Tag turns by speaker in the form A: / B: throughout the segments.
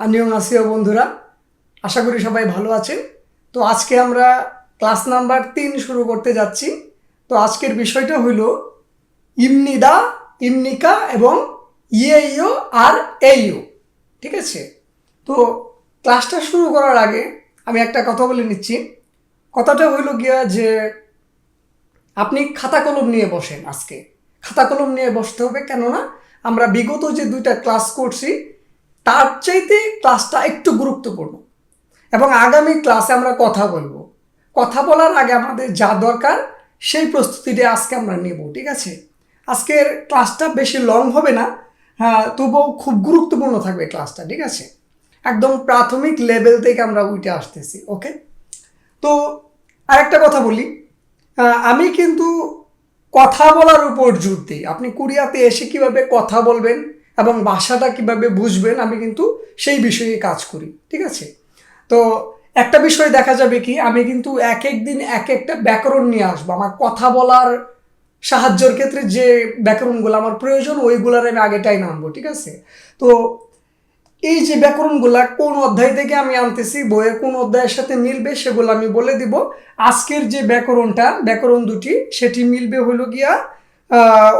A: আনিও আসিও বন্ধুরা, আশা করি সবাই ভালো আছেন। তো আজকে আমরা ক্লাস নাম্বার তিন শুরু করতে যাচ্ছি। তো আজকের বিষয়টা হইল ইমনিদা ইমনিকা এবং ইয়েইও আর এইও, ঠিক আছে? তো ক্লাসটা শুরু করার আগে আমি একটা কথা বলে নিচ্ছি। কথাটা হইল গিয়া যে আপনি খাতা কলম নিয়ে বসেন আজকে। খাতা কলম নিয়ে বসতে হবে কেননা আমরা বিগত যে দুইটা ক্লাস করছি তার চাইতে ক্লাসটা একটু গুরুত্বপূর্ণ। এবং আগামী ক্লাসে আমরা কথা বলব। কথা বলার আগে আমাদের যা দরকার, সেই প্রস্তুতিটা আজকে আমরা নেব, ঠিক আছে? আজকের ক্লাসটা বেশি লং হবে না। হ্যাঁ তবুও খুব গুরুত্বপূর্ণ থাকবে ক্লাসটা ঠিক আছে? একদম প্রাথমিক লেভেল থেকে আমরা উঠে আসতেছি ওকে তো আরেকটা কথা বলি। আমি কিন্তু কথা বলার উপর জোর দিই। আপনি কুরিয়াতে এসে কীভাবে কথা বলবেন এবং ভাষাটা কীভাবে বুঝবেন, আমি কিন্তু সেই বিষয়ে কাজ করি, ঠিক আছে? তো একটা বিষয় দেখা যাবে কি, আমি কিন্তু এক এক দিন এক একটা ব্যাকরণ নিয়ে আসব। আমার কথা বলার সাহায্যের ক্ষেত্রে যে ব্যাকরণগুলো আমার প্রয়োজন, ওইগুলার আমি আগেটাই নামবো ঠিক আছে? তো এই যে ব্যাকরণগুলা কোন অধ্যায় থেকে আমি আনতেছি, বইয়ের কোন অধ্যায়ের সাথে মিলবে সেগুলো আমি বলে দিব। আজকের যে ব্যাকরণটা, ব্যাকরণ দুটি, সেটি মিলবে হলো গিয়া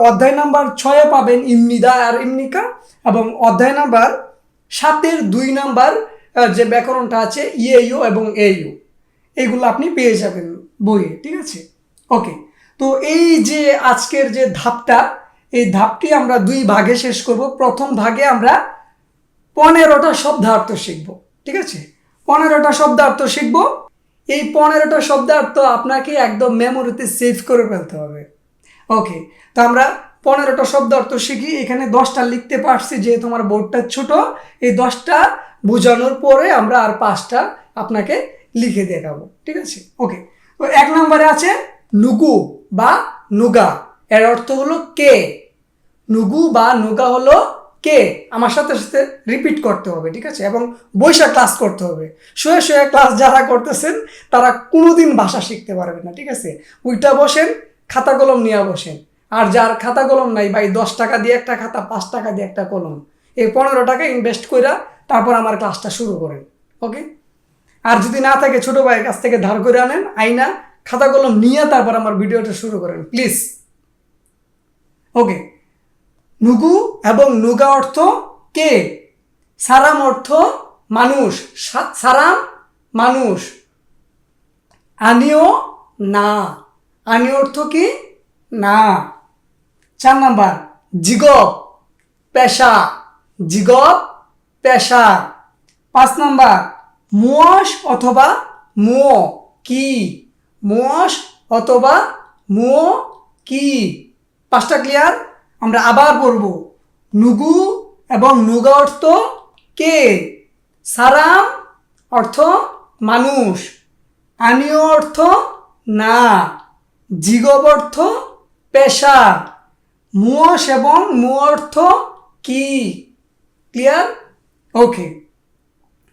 A: অধ্যায় নাম্বার ছয়ে পাবেন ইমনিদা আর ইমনিকা এবং অধ্যায় নাম্বার সাতের দুই নাম্বার যে ব্যাকরণটা আছে ইএইও এবং এইও এইগুলো আপনি পেয়ে যাবেন বইয়ে, ঠিক আছে? ওকে, তো এই যে আজকের যে ধাপটা, এই ধাপটি আমরা দুই ভাগে শেষ করব। প্রথম ভাগে আমরা পনেরোটা শব্দার্থ শিখব, ঠিক আছে? পনেরোটা শব্দার্থ শিখব। এই পনেরোটা শব্দার্থ আপনাকে একদম মেমোরিতে সেভ করে ফেলতে হবে। ওকে তো আমরা পনেরোটা শব্দ অর্থ শিখি। এখানে দশটা লিখতে পারছি যে তোমার বোর্ডটা ছোট। এই দশটা বোঝানোর পরে আমরা আর পাঁচটা আপনাকে লিখে দেখাবো। ঠিক আছে? ওকে তো এক নম্বরে আছে নুগু বা নুগা। এর অর্থ হলো কে? নুগু বা নুগা হলো কে? আমার সাথে সাথে রিপিট করতে হবে, ঠিক আছে? এবং বৈশা ক্লাস করতে হবে। শুয়ে শুয়ে ক্লাস যারা করতেছেন, তারা কোনোদিন ভাষা শিখতে পারবে না, ঠিক আছে? উইটা বসেন খাতা কলম নিয়ে বসেন আর যার খাতা কলম নাই, ভাই, দশ টাকা দিয়ে একটা খাতা, পাঁচ টাকা দিয়ে একটা কলম। এই পনেরো টাকা ইনভেস্ট কইরা তারপর আমার ক্লাসটা শুরু করেন ওকে আর যদি না থাকে, ছোট ভাইয়ের কাছ থেকে ধার করে আনেন, আইনা খাতা কলম নিয়ে তারপর আমার ভিডিওটা শুরু করেন প্লিজ ওকে নুগু এবং নুগা অর্থ কে? সারাম অর্থ মানুষ। সারাম মানুষ। আনিও না। আনি অর্থ কি? না। চার নাম্বার, জিগব পেশা জিগব পেশা পাঁচ নাম্বার মোয়াশ অথবা মো কি? মোয়াশ অথবা মো কি? পাঁচটা ক্লিয়ার আমরা আবার পড়ব। নুগু এবং নুগা অর্থ কে? সারাম অর্থ মানুষ। আনীয় অর্থ না। জিগব অর্থ পেশা। মুয়স এবং মু অর্থ কি? ক্লিয়ার? ওকে,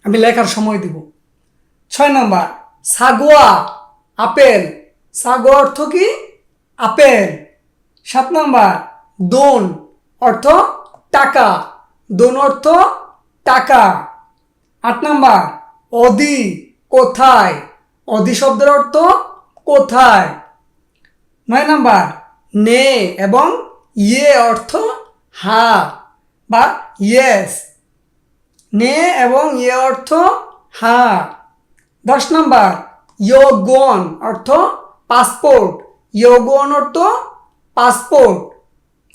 A: আমি লেখার সময় দিব। ছয় নম্বর, সাগুয়া, আপেল। সাগুয়া অর্থ কি? আপেল। সাত নম্বর, দোন অর্থ টাকা। দোন অর্থ টাকা। আট নাম্বার, অদি কোথায়? অদি শব্দের অর্থ কোথায়? নয় নাম্বার, নে এবং ইয়ে অর্থ হা বা ইয়েস। নে এবং ইয়ে অর্থ হা। দশ নাম্বার, ইয়োগন অর্থ পাসপোর্ট। ইয়োগন অর্থ পাসপোর্ট।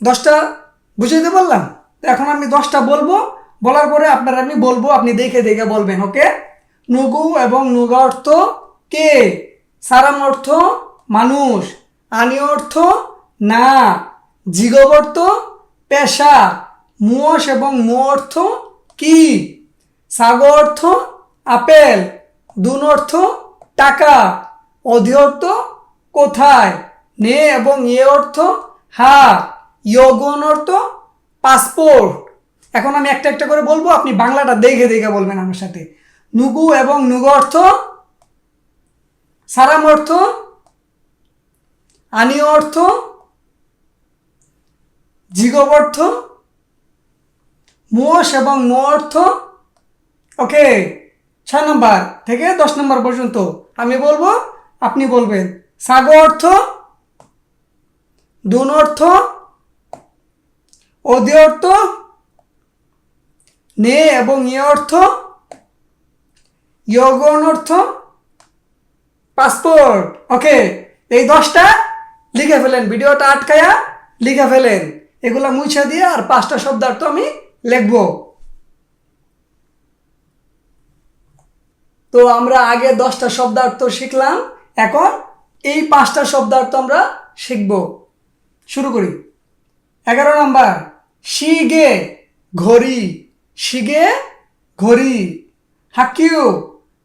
A: দশটা বুঝাইতে পারলাম? এখন আমি দশটা বলব। বলার পরে আপনার আমি বলব, আপনি দেখে দেখে বলবেন, ওকে? নুগু এবং নুগা অর্থ কে? সারাম অর্থ মানুষ। আনি অর্থ? না। জিগব অর্থ পেশা। মুয়স এবং মু অর্থ কি? সাগো অর্থ আপেল। দুন অর্থ টাকা। অধি অর্থ কোথায়? নে এবং ইয়ে অর্থ হা। ইয়োগন অর্থ পাসপোর্ট। এখন আমি একটা একটা করে বলব, আপনি বাংলাটা দেখে দেখে বলবেন আমার সাথে। নুগু এবং নুগ অর্থ? সারাম অর্থ আনীয় অর্থ, জিগব অর্থ মোষ এবং মো অর্থ। ওকে, ছয় নম্বর থেকে দশ নম্বর পর্যন্ত আমি বলব, আপনি বলবেন। সাগো অর্থ, দুন অর্থ, অধি অর্থ, নে এবং ই অর্থ ইয়গণ অর্থ, পাসপোর্ট। ওকে, এই দশটা লিখে ফেলেন, ভিডিওটা আটকায়া লিখে ফেলেন। এগুলা মুছে দিয়ে আর পাঁচটা শব্দার্থ আমি লিখব। তো আমরা আগে দশটা শব্দার্থ শিখলাম, এখন এই পাঁচটা শব্দার্থ আমরা শিখব। শুরু করি। এগারো নম্বর, শিগে ঘড়ি শিগে ঘড়ি। হাকিউ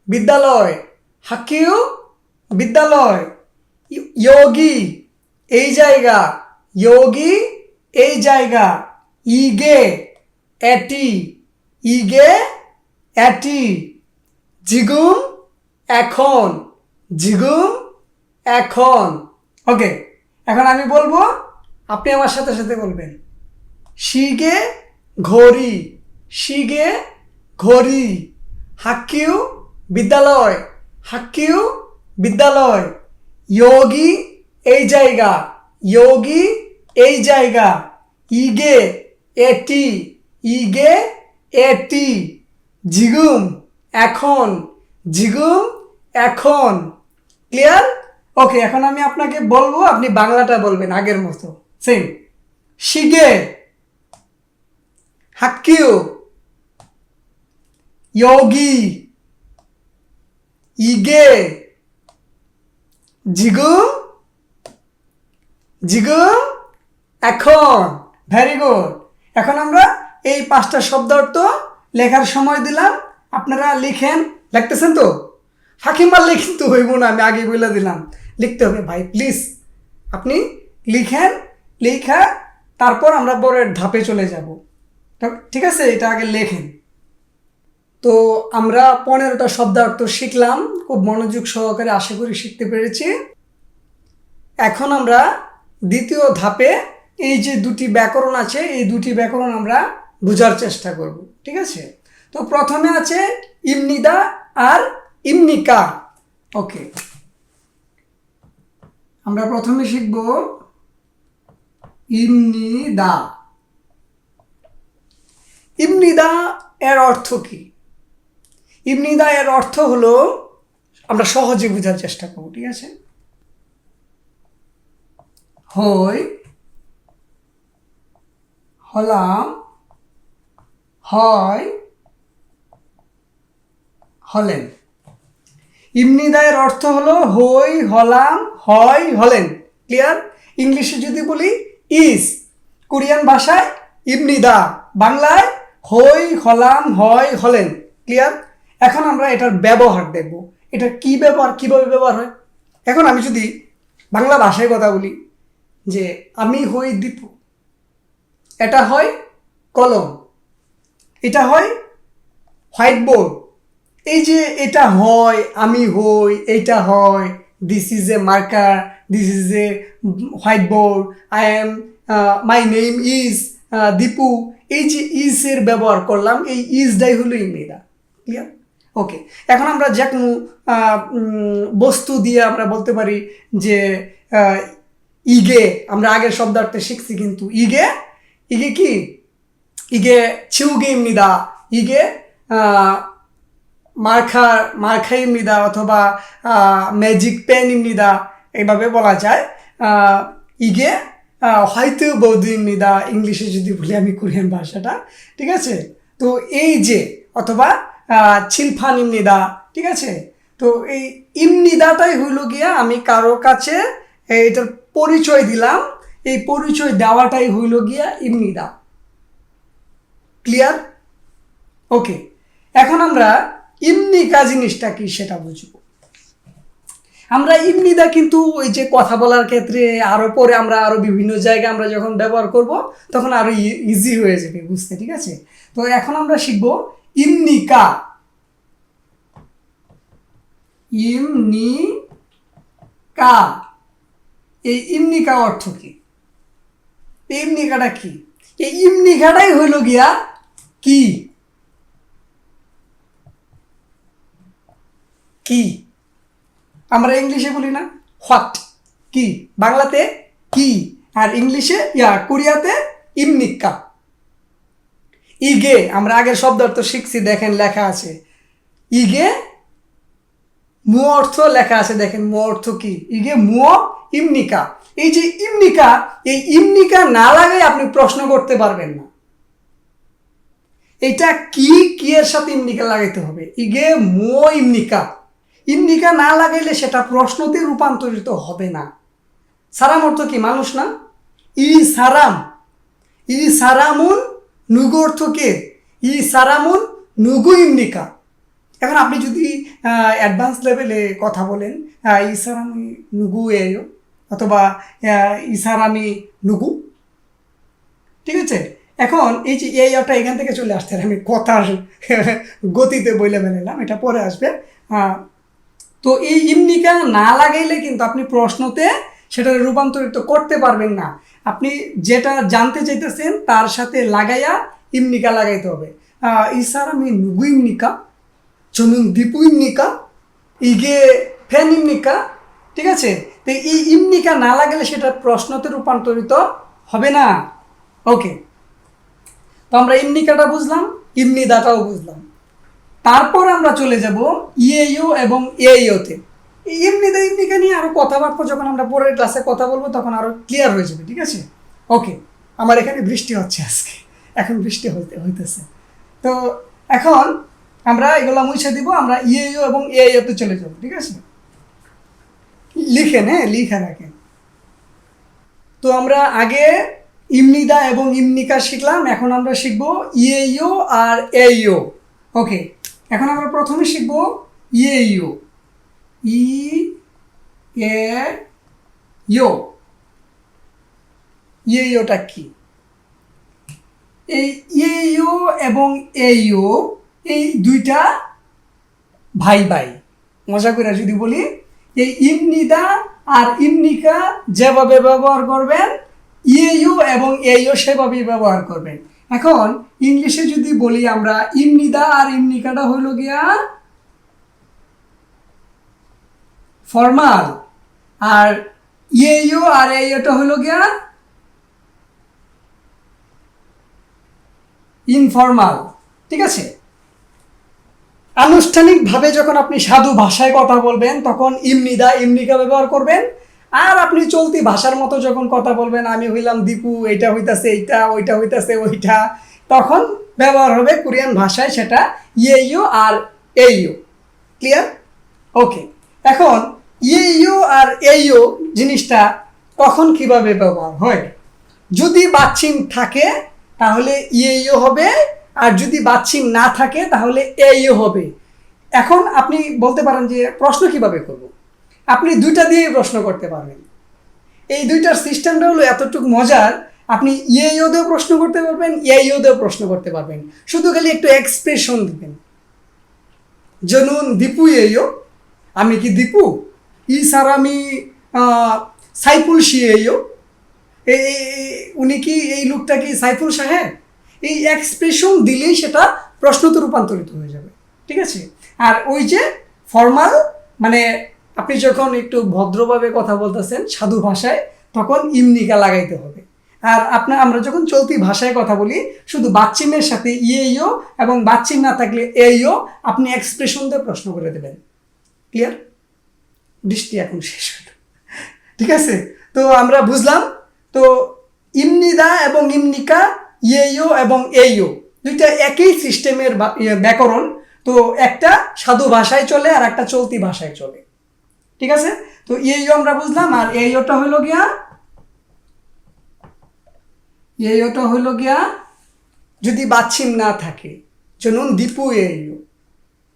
A: বিদ্যালয় হাকিউ বিদ্যালয়। ইয়োগি এই জায়গা ইয়োগি এই জায়গা ইগে এটি ইগে এটি জিগুম এখন জিগুম এখন ওকে এখন আমি বলব, আপনি আমার সাথে সাথে বলবেন। শিগে ঘড়ি শিগে ঘড়ি হাক্কিউ বিদ্যালয় হাক্কিউ বিদ্যালয় ইয়োগি এই জায়গা ইয়োগি এই জায়গা, ইগে, এটি ইগে, এটি। জিগুম, এখন। জিগুম, এখন। ক্লিয়ার? ওকে, এখন আমি আপনাকে বলব, আপনি বাংলাটা বলবেন আগের মতো। সেম। শিগে হাক্কিউ। ইয়োগি ইগে। জিগুম জিগুম এখন। ভেরি গুড এখন আমরা এই পাঁচটা শব্দ অর্থ লেখার সময় দিলাম। আপনারা লিখেন। লিখতেছেন তো? ফাঁকি মারলে কিন্তু হইব না আমি আগে বলে দিলাম। লিখতে হবে। ভাই প্লিজ আপনি লিখেন লেখা তারপর আমরা পরের ধাপে চলে যাব। ঠিক আছে? এটা আগে লেখেন। তো আমরা পনেরোটা শব্দার্থ শিখলাম। খুব মনোযোগ সহকারে আশা করি শিখতে পেরেছি। এখন আমরা দ্বিতীয় ধাপে এই যে দুটি ব্যাকরণ আছে, এই দুটি ব্যাকরণ আমরা বোঝার চেষ্টা করব, ঠিক আছে? তো প্রথমে আছে ইমনিদা আর ইমনিকা। ওকে আমরা প্রথমে শিখব ইমনিদা। ইমনিদা এর অর্থ কি? ইমনিদা এর অর্থ হলো আমরা সহজে বোঝার চেষ্টা করব, ঠিক আছে? হই, হলাম, হয়, হলেন। ইমনিদায়ের অর্থ হলো হই, হলাম, হয়, হলেন। ক্লিয়ার ইংলিশে যদি বলি ইজ কোরিয়ান ভাষায় ইমনিদা বাংলায় হই, হলাম, হয়, হলেন। ক্লিয়ার এখন আমরা এটার ব্যবহার দেখব। এটা কি ব্যবহার, কীভাবে ব্যবহার হয়? এখন আমি যদি বাংলা ভাষায় কথা বলি যে আমি হই দীপু। এটা হয় কলম। এটা হয় হোয়াইট বোর্ড। এই যে এটা হয়, আমি হই, এটা হয় this is a marker this is a whiteboard I am my name is Dipu. এই যে ইজ এর ব্যবহার করলাম, এই ইজটাই হলো ইংরেজা ক্লিয়ার ওকে এখন আমরা যে কোনো বস্তু দিয়ে আমরা বলতে পারি যে ইগে, আমরা আগের শব্দার্থে শিখছি কিন্তু ইগে 이게 기 이게 지우개입니다. ইগে 아 마카 마카입니다. অথবা ম্যাজিক পেন পেন입니다. এইভাবে বলা যায় ইগে হয়তো বৌদিমিদা ইংলিশে যদি বলি আমি কোরিয়ান ভাষাটা, ঠিক আছে তো এই যে, অথবা ছিলফান ইমনিদা, ঠিক আছে তো এই ইমনিদাটাই হইল গিয়া আমি কারও কাছে এইটার পরিচয় দিলাম। এই পরিচয় দেওয়াটাই হইল গিয়া ইমনি ইমনিদা ক্লিয়ার ওকে এখন আমরা ইমনিকা জিনিসটা কি সেটা বুঝব। আমরা ইমনিদা কিন্তু ওই যে কথা বলার ক্ষেত্রে আরও পরে আমরা আরও বিভিন্ন জায়গায় আমরা যখন ব্যবহার করব, তখন আরও ইজি হয়ে যাবে বুঝতে, ঠিক আছে? তো এখন আমরা শিখব ইমনিকা ইমনিকা এই ইমনিকা অর্থ কি? ইমনিকাটা কি? এই ইমনিকাটাই হইল গিয়া কি? কি? আমরা ইংলিশে বলি না, হোয়াট? কি? বাংলাতে কি? আর ইংলিশে, ইয়া, কোরিয়াতে ইমনিকা। ইগে, আমরা আগের শব্দ অর্থ শিখছি, দেখেন লেখা আছে। ইগে মু অর্থ লেখা আছে, দেখেন মু অর্থ কি? ইগে মু, ইমনিকা। এই যে ইমনিকা, এই ইমনিকা না লাগাই আপনি প্রশ্ন করতে পারবেন না। এটা কি কি এর সাথে ইমনিকা লাগাইতে হবে? ইগে মো, ইমনিকা। ইমনিকা না লাগাইলে সেটা প্রশ্নতে রূপান্তরিত হবে না। সারাম অর্থ কি? মানুষ না? ই সারাম। ই সারামুন নুগু অর্থ কে? ই সারামুন নুগু ইমনিকা। এখন আপনি যদি অ্যাডভান্স লেভেলে কথা বলেন ইসারামি নুগু এও অথবা ইসারামি নুগু, ঠিক আছে? এখন এই যে এই অটা এখান থেকে চলে আসতে আমি কথার গতিতে বইলে বেলাইলাম এটা পরে আসবে। তো এই ইমনিকা না লাগাইলে কিন্তু আপনি প্রশ্নতে সেটা রূপান্তরিত করতে পারবেন না। আপনি যেটা জানতে চাইতেছেন, তার সাথে লাগাইয়া ইমনিকা লাগাইতে হবে। ইসারামি নুগু ইমনিকা দীপু ইমনিকা, ইগে ফ্যান ইমনিকা, ঠিক আছে? তো এই ইমনিকা না লাগালে সেটা প্রশ্নতে রূপান্তরিত হবে না। ওকে তো আমরা ইমনিকাটা বুঝলাম, ইমনিদাটাও বুঝলাম। তারপর আমরা চলে যাব ইএইও এবং এইওতে এমনিতে ইমনিকা নিয়ে আরও কথাবার্তা যখন আমরা পরের ক্লাসে কথা বলব, তখন আরও ক্লিয়ার হয়ে যাবে, ঠিক আছে? ওকে আমার এখানে বৃষ্টি হচ্ছে আজকে। এখন বৃষ্টি হইতে হইতেছে। তো এখন আমরা এগুলো মুছে দিব, আমরা ইএইও এবং এ এইওতে চলে যাব, ঠিক আছে? লিখেন হ্যাঁ লিখে রাখেন। তো আমরা আগে ইমনিদা এবং ইমনিকা শিখলাম, এখন আমরা শিখব ইএইও আর এ এইও ওকে এখন আমরা প্রথমে শিখব ইএইও ই এ ইও ইএইওটা কি? এই ইএইও এবং এইও এই দুইটা ভাই ভাই। মজা করে যদি বলি, এই ইমনিদা আর ইমনিকা যেভাবে ব্যবহার করবেন ইএইউ এবং এইও সেভাবেই ব্যবহার করবেন। এখন ইংলিশে যদি বলি আমরা ইমনিদা আর ইমনিকাটা হইল গিয়া ফর্মাল, আর ইএইউ আর এইওটা হইল গিয়া ইনফর্মাল। ঠিক আছে? আনুষ্ঠানিকভাবে যখন আপনি সাধু ভাষায় কথা বলবেন, তখন ইমনিদা ইমনিকা ব্যবহার করবেন। আর আপনি চলতি ভাষার মতো যখন কথা বলবেন, আমি হইলাম দীপু, এইটা হইতাছে, এইটা, ওইটা হইতাছে, ওইটা, তখন ব্যবহার হবে কোরিয়ান ভাষায় সেটা ইয়েইও আর এইও ক্লিয়ার ওকে এখন ইয়েইও আর এইও জিনিসটা কখন কীভাবে ব্যবহার হয়? যদি বাচ্চিম থাকে, তাহলে ইয়েইও হবে আর যদি বাচ্চিম না থাকে, তাহলে এইও হবে। এখন আপনি বলতে পারেন যে প্রশ্ন কীভাবে করব? আপনি দুইটা দিয়েই প্রশ্ন করতে পারবেন। এই দুইটার সিস্টেমটা হলো এতটুকু মজার, আপনি ইয়েইও দিয়েও প্রশ্ন করতে পারবেন ইয়েইও দিয়েও প্রশ্ন করতে পারবেন। শুধু খালি একটু এক্সপ্রেশন দিবেন। জনুন দীপু ইয়েইও আমি কি দীপু? ই স্যার আমি সাইফুল এই এই- উনি কি এই লোকটা কি সাইফুল সাহেব? এই এক্সপ্রেশন দিলেই সেটা প্রশ্নতে রূপান্তরিত হয়ে যাবে। ঠিক আছে? আর ওই যে ফর্মাল মানে আপনি যখন একটু ভদ্রভাবে কথা বলতেছেন সাধু ভাষায়, তখন ইমনিকা লাগাইতে হবে। আর আপনার আমরা যখন চলতি ভাষায় কথা বলি, শুধু বাচ্চিমের সাথে ইয়েইও এবং বাচ্চিম না থাকলে এইও আপনি এক্সপ্রেশন দিয়ে প্রশ্ন করে দেবেন। ক্লিয়ার বৃষ্টি এখন শেষ হলো। ঠিক আছে? তো আমরা বুঝলাম, তো ইমনিদা এবং ইমনিকা ইয়েইও এবং এইও দুইটা একই সিস্টেমের ইয়ে, ব্যাকরণ। তো একটা সাধু ভাষায় চলে আর একটা চলতি ভাষায় চলে। ঠিক আছে? তো ইয়েইও আমরা বুঝলাম আর এইওটা হইল গিয়া এইওটা হইল গিয়া যদি বাচ্চিম না থাকে জনুন দীপু এইও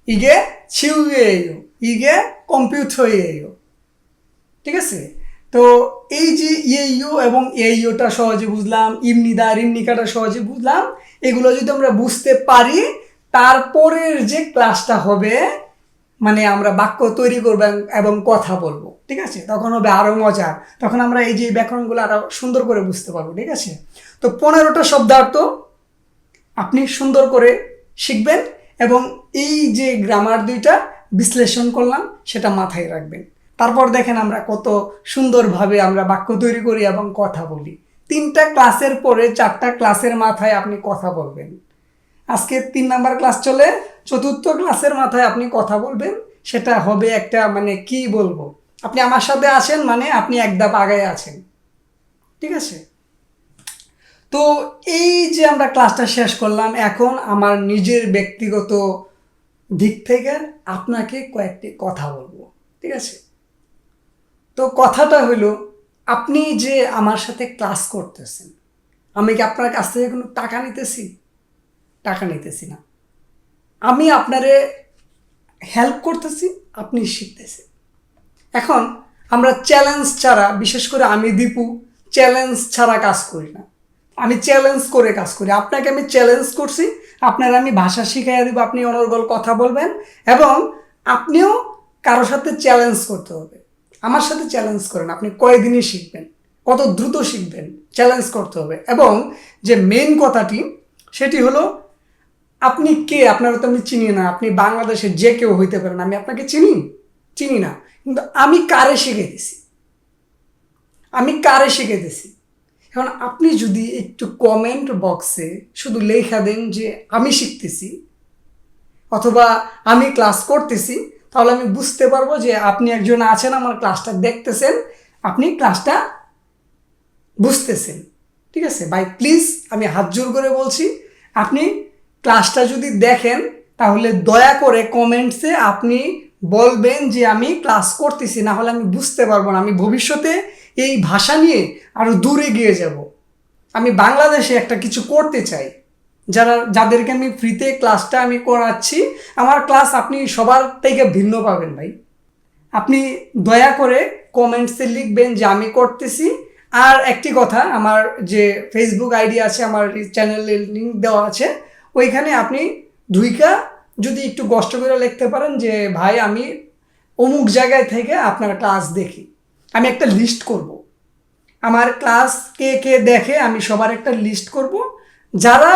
A: ইগে ছিউ এইও ইগে কম্পিউটার এইও ঠিক আছে? তো এই যে ইউ এবং এইওটা সহজে বুঝলাম ইমনিদা আর ইমনিকাটা সহজে বুঝলাম, এগুলো যদি আমরা বুঝতে পারি, তারপরের যে ক্লাসটা হবে মানে আমরা বাক্য তৈরি করব এবং- এবং কথা বলব, ঠিক আছে? তখন হবে আরও মজার তখন আমরা এই যে ব্যাকরণগুলো আরও সুন্দর করে বুঝতে পারব, ঠিক আছে? তো পনেরোটা শব্দার্থ আপনি সুন্দর করে শিখবেন এবং এই যে গ্রামার দুইটা বিশ্লেষণ করলাম, সেটা মাথায় রাখবেন। তারপর দেখেন আমরা কত সুন্দরভাবে আমরা বাক্য তৈরি করি এবং কথা বলি। তিনটা ক্লাসের পরে চারটা ক্লাসের মাথায় আপনি কথা বলবেন। আজকে তিন নাম্বার ক্লাস চলে, চতুর্থ ক্লাসের মাথায় আপনি কথা বলবেন। সেটা হবে একটা মানে কি বলব? আপনি আমার সাথে আছেন মানে আপনি এক ধাপ আগায় আছেন। ঠিক আছে? তো এই যে আমরা ক্লাসটা শেষ করলাম, এখন আমার নিজের ব্যক্তিগত দিক থেকে আপনাকে কয়েকটি কথা বলব। ঠিক আছে? তো কথাটা হলো আপনি যে আমার সাথে ক্লাস করতেছেন, আমি কি আপনার কাছ থেকে কোনো টাকা নিতেছি? টাকা নিতেছি না। আমি আপনারে হেল্প করতেছি, আপনি শিখতেছেন। এখন আমরা চ্যালেঞ্জ ছাড়া, বিশেষ করে আমি দীপু চ্যালেঞ্জ ছাড়া কাজ করি না। আমি চ্যালেঞ্জ করে কাজ করি। আপনাকে আমি চ্যালেঞ্জ করছি, আপনার আমি ভাষা শিখাইয়া দিব, আপনি অনর্গল কথা বলবেন এবং আপনিও কারোর সাথে চ্যালেঞ্জ করতে হবে। আমার সাথে চ্যালেঞ্জ করেন, আপনি কয়দিনই শিখবেন, কত দ্রুত শিখবেন চ্যালেঞ্জ করতে হবে। এবং যে মেন কথাটি, সেটি হলো, আপনি কে? আপনারা তো আমি চিনি না, আপনি বাংলাদেশের যে কেউ হইতে পারেন, আমি আপনাকে চিনি? চিনি না। কিন্তু আমি কারে শিখে দিছি আমি কারে শিখে দিছি এখন আপনি যদি একটু কমেন্ট বক্সে শুধু লেখা দেন যে, আমি শিখতেছি, অথবা, আমি ক্লাস করতেছি তাহলে আমি বুঝতে পারব যে আপনি একজন আছেন, আমার ক্লাসটা দেখতেছেন, আপনি ক্লাসটা বুঝতেছেন। ঠিক আছে? ভাই প্লিজ আমি হাত জোর করে বলছি, আপনি ক্লাসটা যদি দেখেন, তাহলে দয়া করে কমেন্টসে আপনি বলবেন যে আমি ক্লাস করতেছি, না হলে আমি বুঝতে পারব না। আমি ভবিষ্যতে এই ভাষা নিয়ে আরও দূরে গিয়ে যাব। আমি বাংলাদেশে একটা কিছু করতে চাই। যারা, যাদেরকে আমি ফ্রিতে ক্লাসটা আমি করাচ্ছি, আমার ক্লাস আপনি সবার থেকে ভিন্ন পাবেন ভাই। আপনি দয়া করে কমেন্টসে লিখবেন যে আমি করতেছি। আর একটি কথা, আমার যে ফেসবুক আইডি আছে, আমার চ্যানেলের লিঙ্ক দেওয়া আছে, ওইখানে আপনি দুইকা যদি একটু কষ্ট করে লিখতে পারেন যে, ভাই, আমি অমুক জায়গায় থেকে আপনার ক্লাস দেখি। আমি একটা লিস্ট করব। আমার ক্লাস কে কে দেখে আমি সবার একটা লিস্ট করব। যারা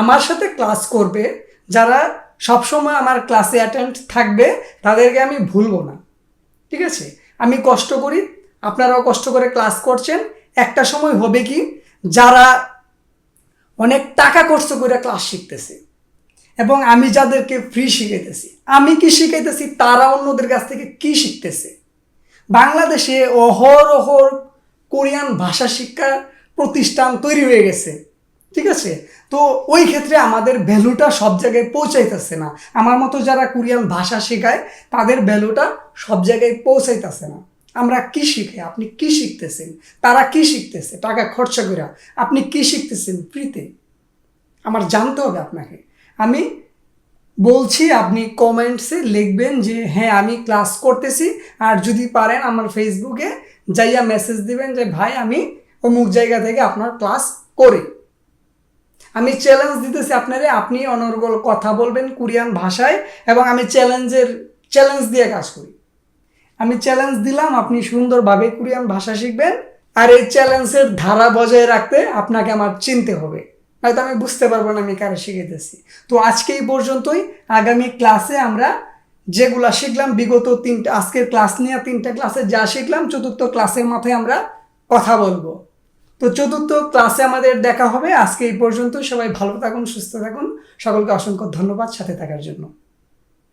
A: আমার সাথে ক্লাস করবে, যারা সবসময় আমার ক্লাসে অ্যাটেন্ড থাকবে, তাদেরকে আমি ভুলবো না। ঠিক আছে? আমি কষ্ট করি, আপনারাও কষ্ট করে ক্লাস করছেন। একটা সময় হবে কি, যারা অনেক টাকা খরচ করে ক্লাস শিখতেছে এবং আমি যাদেরকে ফ্রি শিখাইতেছি, আমি কি শিখাইতেছি, তারা অন্যদের কাছ থেকে কি শিখতেছে? বাংলাদেশে অহরহর কোরিয়ান ভাষা শিক্ষার প্রতিষ্ঠান তৈরি হয়ে গেছে। ঠিক আছে? তো ওই ক্ষেত্রে আমাদের ভ্যালুটা সব জায়গায় পৌঁছাইতেছে না। আমার মতো যারা কোরিয়ান ভাষা শেখায়, তাদের ভ্যালুটা সব জায়গায় পৌঁছাইতেছে না। আমরা কি শিখে? আপনি কি শিখতেছেন? তারা কি শিখতেছে? টাকা খরচা করে আপনি কি শিখতেছেন ফ্রিতে? আমার জানতে হবে আপনাকে। আমি বলছি, আপনি কমেন্টসে লিখবেন যে হ্যাঁ আমি ক্লাস করতেছি। আর যদি পারেন আমার ফেসবুকে যাইয়া মেসেজ দিবেন যে, ভাই, আমি অমুক জায়গা থেকে আপনার ক্লাস করি। আমি চ্যালেঞ্জ দিতেছি আপনারে, আপনি অনর্গল কথা বলবেন কোরিয়ান ভাষায় এবং আমি চ্যালেঞ্জের চ্যালেঞ্জ দিয়ে কাজ করি। আমি চ্যালেঞ্জ দিলাম, আপনি সুন্দরভাবে কোরিয়ান ভাষা শিখবেন আর এই চ্যালেঞ্জের ধারা বজায় রাখতে আপনাকে আমার চিনতে হবে। হয়তো আমি বুঝতে পারব না আমি কারে শিখেতেছি তো আজকে এই পর্যন্তই। আগামী ক্লাসে আমরা যেগুলা শিখলাম, বিগত তিনটা, আজকের ক্লাস নিয়ে তিনটা ক্লাসে যা শিখলাম, চতুর্থ ক্লাসের মাথায় আমরা কথা বলব। তো চতুর্থ ক্লাসে আমাদের দেখা হবে। আজকে এই পর্যন্ত সবাই ভালো থাকুন, সুস্থ থাকুন। সকলকে অসংখ্য ধন্যবাদ সাথে থাকার জন্য।